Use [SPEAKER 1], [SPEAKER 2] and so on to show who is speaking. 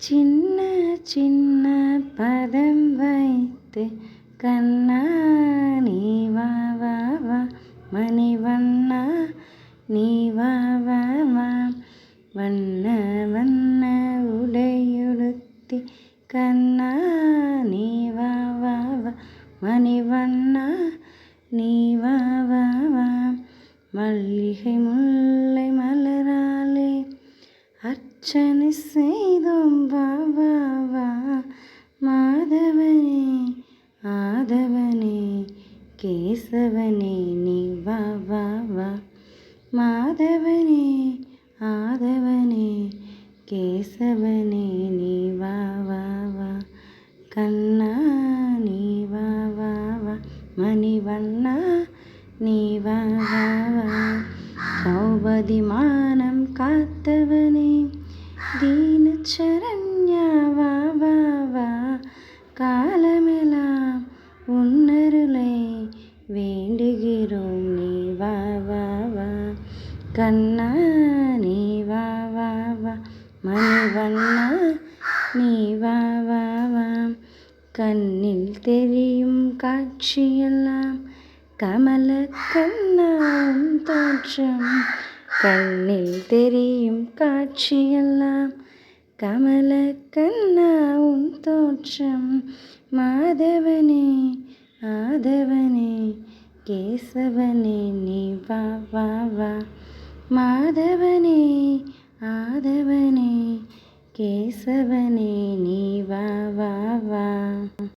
[SPEAKER 1] சின்ன சின்ன பதம் வைத்து கண்ணா நீ வா வா வா மணிவண்ணா நீ வா வா வா வண்ண வண்ண உடையுடுத்தி கண்ணா நீ வா வா வா மணிவண்ணா நீ வா வா வா மல்லிகை முள் அர்ச்சனை செய்தோம் வா வா மாதவனே ஆதவனே கேசவனே நீ வா வா வா. மாதவனே ஆதவனே கேசவனே நீ வா வா வா. கண்ணா நீ வா வா வா. மணிவண்ணா நீ வா வா வா. சௌபதிமானம் காத்தவனே. தீனச்சரண்யா வா வா வா காலமெல்லாம் உன்னருளை வேண்டுகிறோம் நீ வா வா வா. கண்ணா நீ வா வா வா. மணிவண்ணா நீ வா வா வா. கண்ணில் தெரியும் காட்சியெல்லாம் கமல கண்ணாம் தோற்றம். கண்ணில் தெரியும் காட்சியெல்லாம். கமல கண்ணாவும் தோற்றம். மாதவனே ஆதவனே கேசவனே நீ வா வா வா. மாதவனே ஆதவனே கேசவனே நீ வா வா வா.